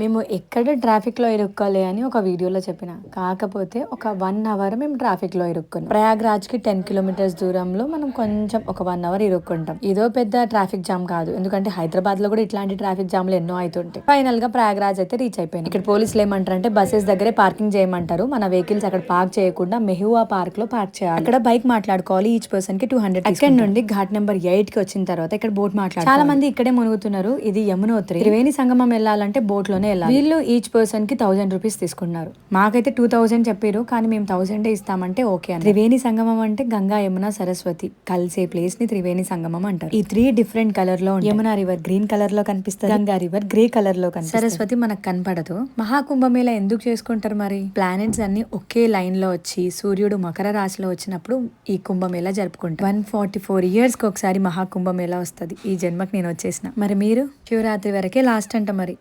మేము ఎక్కడ ట్రాఫిక్లో ఇరుక్కోలే అని ఒక వీడియోలో చెప్పిన. కాకపోతే ఒక వన్ అవర్ మేము ట్రాఫిక్లో ఇరుక్కున్నాం. ప్రయాగ్రాజ్కి టెన్ కిలోమీటర్స్ దూరంలో మనం కొంచెం ఒక వన్ అవర్ ఇరుక్కుంటాం. ఇదో పెద్ద ట్రాఫిక్ జామ్ కాదు. ఎందుకంటే హైదరాబాద్లో కూడా ఇట్లాంటి ట్రాఫిక్ జామ్లు ఎన్నో అవుతుంటాయి ఫైనల్గా ప్రయాగ్రాజ్ అయితే రీచ్ అయిపోయింది ఇక్కడ పోలీసులు ఏమంటారు అంటే బస్సెస్ దగ్గరే పార్కింగ్ చేయమంటారు. మన వెహికల్స్ అక్కడ పార్క్ చేయకుండా మెహువా పార్క్లో పార్క్ చేయాలి. అక్కడ బైక్ మాట్లాడుకోవాలి. ఈచ్ పర్సన్కి టూ హండ్రెడ్ ఇక్కడ నుండి ఘాట్ నెంబర్ ఎయిట్కి వచ్చిన తర్వాత ఇక్కడ బోట్ మాట్లాడాలి చాలా మంది ఇక్కడే మునుగుతున్నారు. ఇది యమునోత్రి. త్రివేణి సంగమం వెళ్ళాలంటే బోట్లోనే వెళ్ళాలి వీళ్ళు ఈచ్ పర్సన్కి థౌసండ్ రూపీస్ తీసుకున్నారు. మాకైతే టూ థౌసండ్ చెప్పారు కానీ మేము థౌసండ్ ఇస్తామంటే ఓకే అని త్రివేణి సంగమం అంటే గంగా యమున సరస్వతి కలిసే ప్లేస్ని త్రివేణి సంగమం అంటారు. ఈ త్రీ డిఫరెంట్ కలర్లో. యమున రివర్ గ్రీన్ కలర్లో కనిపిస్తుంది. గంగా రివర్ గ్రే కలర్లో కనిపిస్తుంది. సరస్వతి మనకు కనపడదు. మహాకుంభమేళ ఎందుకు చేసుకుంటారు మరి? ప్లానెట్స్ అన్ని ఒకే లైన్లో వచ్చి సూర్యుడు మకర రాశిలో వచ్చినప్పుడు ఈ కుంభమేళ జరుపుకుంటారు. వన్ ఫార్టీ ఫోర్ ఇయర్స్కి ఒకసారి మహాకుంభమేళ వస్తుంది. ఈ జన్మకి నేను వచ్చేసిన. మరి మీరు? శివరాత్రి వరకే లాస్ట్ అంట మరి.